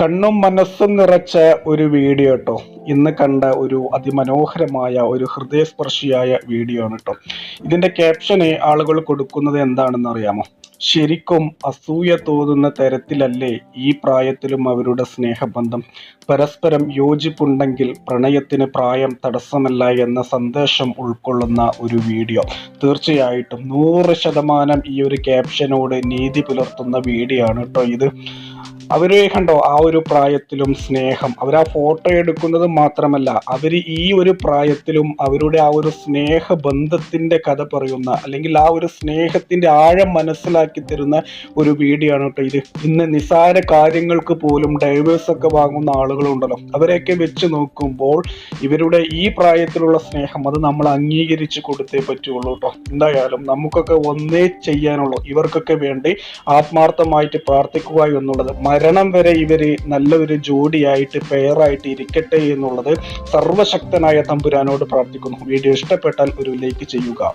കണ്ണും മനസ്സും നിറച്ച ഒരു വീഡിയോ കേട്ടോ ഇന്ന് കണ്ട ഒരു അതിമനോഹരമായ ഒരു ഹൃദയസ്പർശിയായ വീഡിയോ ആണ് കേട്ടോ ഇതിന്റെ ക്യാപ്ഷന് ആളുകൾ കൊടുക്കുന്നത് എന്താണെന്ന് അറിയാമോ? ശരിക്കും അസൂയ തോന്നുന്ന തരത്തിലല്ലേ ഈ പ്രായത്തിലും അവരുടെ സ്നേഹബന്ധം? പരസ്പരം യോജിപ്പുണ്ടെങ്കിൽ പ്രണയത്തിന് പ്രായം തടസ്സമല്ല എന്ന സന്ദേശം ഉൾക്കൊള്ളുന്ന ഒരു വീഡിയോ. തീർച്ചയായിട്ടും നൂറ് ശതമാനം ഈ ഒരു ക്യാപ്ഷനോട് നീതി പുലർത്തുന്ന വീഡിയോ ആണ് കേട്ടോ ഇത്. അവരെ കണ്ടോ ആ ഒരു പ്രായത്തിലും സ്നേഹം. അവർ ആ ഫോട്ടോ എടുക്കുന്നത് മാത്രമല്ല അവർ ഈ ഒരു പ്രായത്തിലും അവരുടെ ആ ഒരു സ്നേഹ ബന്ധത്തിന്റെ കഥ പറയുന്ന അല്ലെങ്കിൽ ആ ഒരു സ്നേഹത്തിന്റെ ആഴം മനസ്സിലാക്കി തരുന്ന ഒരു വീഡിയോ ആണ് കേട്ടോ ഇത്. ഇന്ന് നിസാര കാര്യങ്ങൾക്ക് പോലും ഡൈവേഴ്സ് ഒക്കെ വാങ്ങുന്ന ആളുകളുണ്ടല്ലോ. അവരെയൊക്കെ വെച്ച് നോക്കുമ്പോൾ ഇവരുടെ ഈ പ്രായത്തിലുള്ള സ്നേഹം അത് നമ്മൾ അംഗീകരിച്ച് കൊടുത്തേ പറ്റുള്ളൂ കേട്ടോ. എന്തായാലും നമുക്കൊക്കെ ഒന്നേ ചെയ്യാനുള്ളൂ. ഇവർക്കൊക്കെ വേണ്ടി ആത്മാർത്ഥമായിട്ട് പ്രാർത്ഥിക്കുക എന്നുള്ളത്. മരണം വരെ ഇവർ നല്ലൊരു ജോഡിയായിട്ട് പെയറായിട്ട് ഇരിക്കട്ടെ എന്നുള്ളത് സർവശക്തനായ തമ്പുരാനോട് പ്രാർത്ഥിക്കുന്നു. വീഡിയോ ഇഷ്ടപ്പെട്ടാൽ ഒരു ലൈക്ക് ചെയ്യുക.